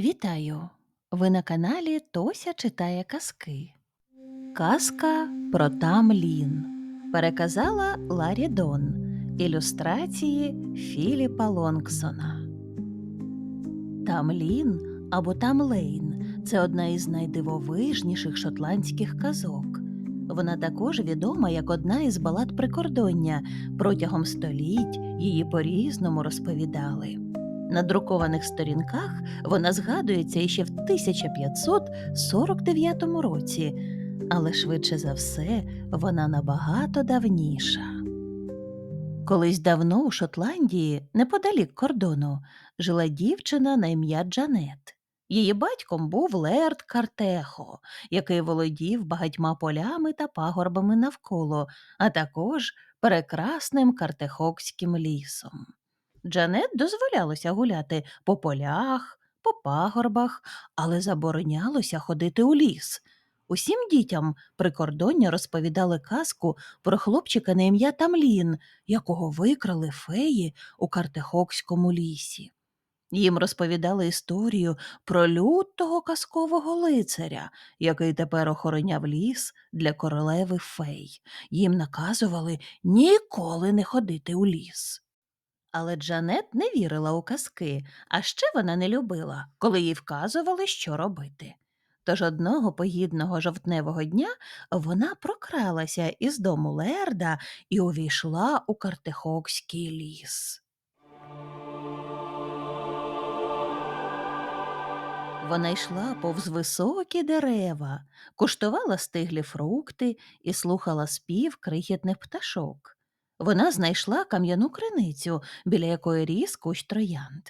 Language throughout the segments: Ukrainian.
Вітаю! Ви на каналі Тося читає казки. Казка про Тамлін. Переказала Ларі Дон. Ілюстрації Філіпа Лонгсона. Тамлін або Тамлейн це одна із найдивовижніших шотландських казок. Вона також відома як одна із балад прикордоння. Протягом століть її по-різному розповідали. На друкованих сторінках вона згадується іще в 1549 році, але швидше за все вона набагато давніша. Колись давно у Шотландії, неподалік кордону, жила дівчина на ім'я Джанет. Її батьком був Лерд Картехо, який володів багатьма полями та пагорбами навколо, а також прекрасним картехокським лісом. Джанет дозволялося гуляти по полях, по пагорбах, але заборонялося ходити у ліс. Усім дітям прикордоння розповідали казку про хлопчика на ім'я Тамлін, якого викрали феї у Картехокському лісі. Їм розповідали історію про лютого казкового лицаря, який тепер охороняв ліс для королеви фей. Їм наказували ніколи не ходити у ліс. Але Джанет не вірила у казки, а ще вона не любила, коли їй вказували, що робити. Тож одного погідного жовтневого дня вона прокралася із дому Лерда і увійшла у Картехокський ліс. Вона йшла повз високі дерева, куштувала стиглі фрукти і слухала спів крихітних пташок. Вона знайшла кам'яну криницю, біля якої ріс кущ троянд.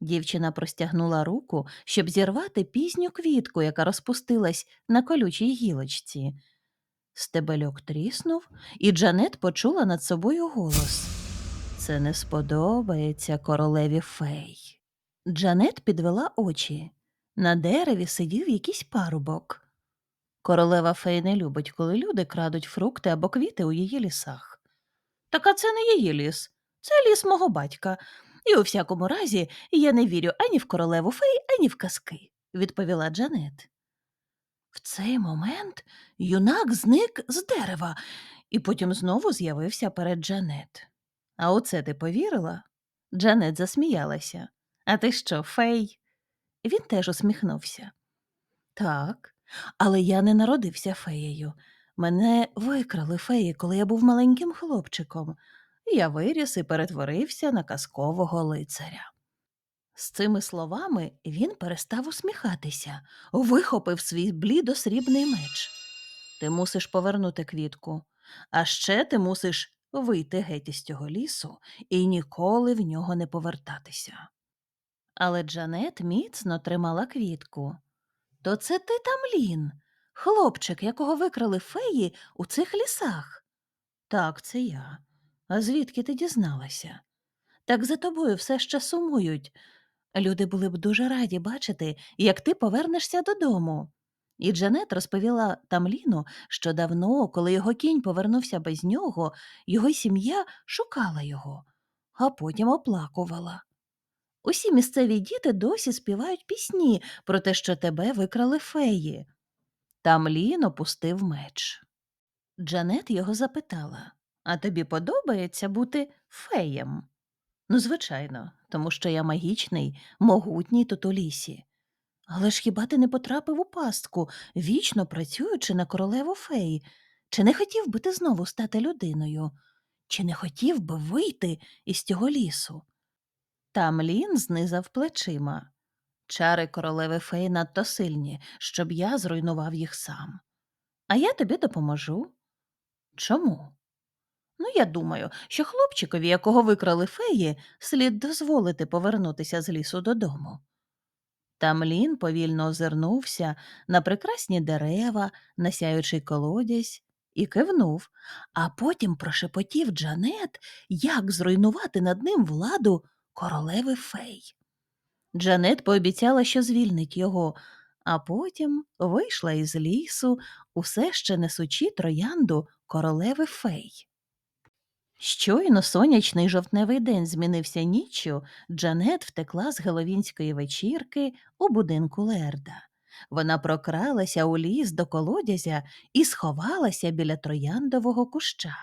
Дівчина простягнула руку, щоб зірвати пізню квітку, яка розпустилась на колючій гілочці. Стебельок тріснув, і Джанет почула над собою голос. Це не сподобається королеві фей. Джанет підвела очі. На дереві сидів якийсь парубок. Королева фей не любить, коли люди крадуть фрукти або квіти у її лісах. Так а це не її ліс, це ліс мого батька. І у всякому разі я не вірю ані в королеву фей, ані в казки, відповіла Джанет. В цей момент юнак зник з дерева і потім знову з'явився перед Джанет. А оце ти повірила? Джанет засміялася. А ти що, фей? Він теж усміхнувся. Так, але я не народився феєю. Мене викрали феї, коли я був маленьким хлопчиком. Я виріс і перетворився на казкового лицаря. З цими словами він перестав усміхатися, вихопив свій блідосрібний меч. Ти мусиш повернути квітку, а ще ти мусиш вийти геть із цього лісу і ніколи в нього не повертатися. Але Джанет міцно тримала квітку. То це ти там Лін, хлопчик, якого викрали феї у цих лісах. Так, це я. А звідки ти дізналася? Так за тобою все ще сумують. Люди були б дуже раді бачити, як ти повернешся додому. І Джанет розповіла Тамліну, що давно, коли його кінь повернувся без нього, його сім'я шукала його, а потім оплакувала. Усі місцеві діти досі співають пісні про те, що тебе викрали феї. Тамлін опустив меч. Джанет його запитала А тобі подобається бути феєм? Ну, звичайно, тому що я магічний, могутній тут у лісі. Але ж хіба ти не потрапив у пастку, вічно працюючи на королеву фей? Чи не хотів би ти знову стати людиною? Чи не хотів би вийти із цього лісу? Тамлін знизав плечима. Чари королеви фей надто сильні, щоб я зруйнував їх сам. А я тобі допоможу. Чому? Ну, я думаю, що хлопчикові, якого викрали феї, слід дозволити повернутися з лісу додому. Тамлін повільно озирнувся на прекрасні дерева, на сяючий колодязь, і кивнув, а потім прошепотів Джанет, як зруйнувати над ним владу королеви фей. Джанет пообіцяла, що звільнить його, а потім вийшла із лісу, усе ще несучи троянду королеви фей. Щойно сонячний жовтневий день змінився ніччю, Джанет втекла з геловінської вечірки у будинку Лерда. Вона прокралася у ліс до колодязя і сховалася біля трояндового куща.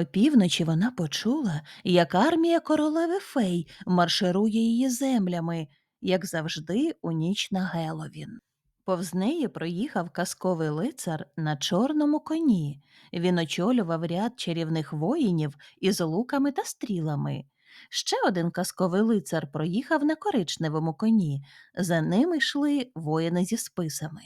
Опівночі вона почула, як армія королеви фей марширує її землями, як завжди у ніч на Геловін. Повз неї проїхав казковий лицар на чорному коні. Він очолював ряд чарівних воїнів із луками та стрілами. Ще один казковий лицар проїхав на коричневому коні. За ними йшли воїни зі списами.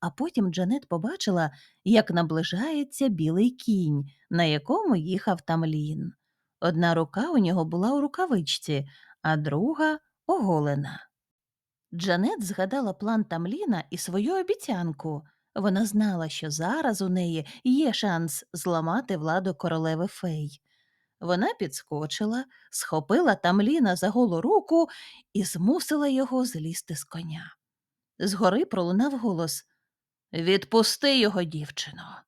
А потім Джанет побачила, як наближається білий кінь, на якому їхав Тамлін. Одна рука у нього була у рукавичці, а друга оголена. Джанет згадала план Тамліна і свою обіцянку. Вона знала, що зараз у неї є шанс зламати владу королеви фей. Вона підскочила, схопила Тамліна за голу руку і змусила його злізти з коня. Згори пролунав голос Відпусти його, дівчино.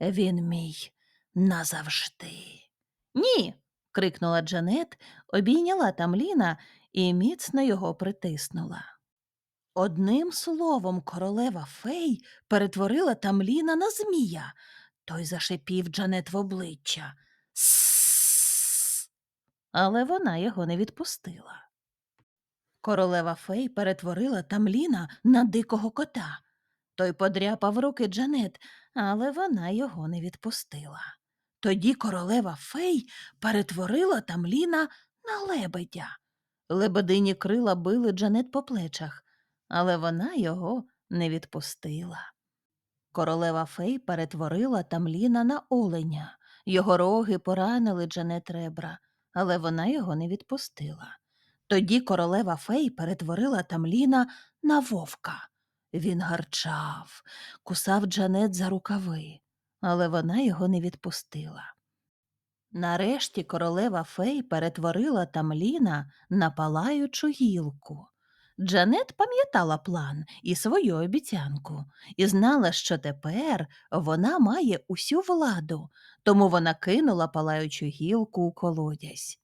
Він мій назавжди. Ні. крикнула Джанет, обійняла Тамліна і міцно його притиснула. Одним словом, королева фей перетворила Тамліна на змія. Той зашипів Джанет в обличчя. Але вона його не відпустила. Королева фей перетворила Тамліна на дикого кота. Той подряпав руки Джанет, але вона його не відпустила. Тоді королева фей перетворила Тамліна на лебедя. Лебедині крила били Джанет по плечах, але вона його не відпустила. Королева фей перетворила Тамліна на оленя. Його роги поранили Джанет ребра, але вона його не відпустила. Тоді королева фей перетворила Тамліна на вовка. Він гарчав, кусав Джанет за рукави, але вона його не відпустила. Нарешті королева фей перетворила Тамліна на палаючу гілку. Джанет пам'ятала план і свою обіцянку, і знала, що тепер вона має усю владу, тому вона кинула палаючу гілку у колодязь.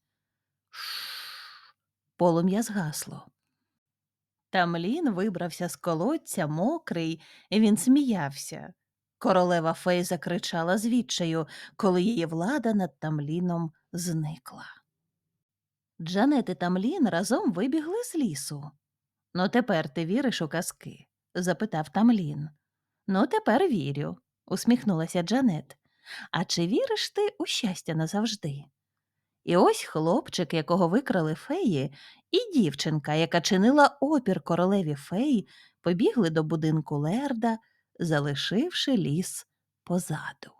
Полум'я згасло. Тамлін вибрався з колодця мокрий, і він сміявся. Королева фей закричала з відчаю, коли її влада над Тамліном зникла. Джанет і Тамлін разом вибігли з лісу. Ну, тепер ти віриш у казки? запитав Тамлін. Ну, тепер вірю, усміхнулася Джанет. А чи віриш ти у щастя назавжди? І ось хлопчик, якого викрали феї, і дівчинка, яка чинила опір королеві феї, побігли до будинку Лерда, залишивши ліс позаду.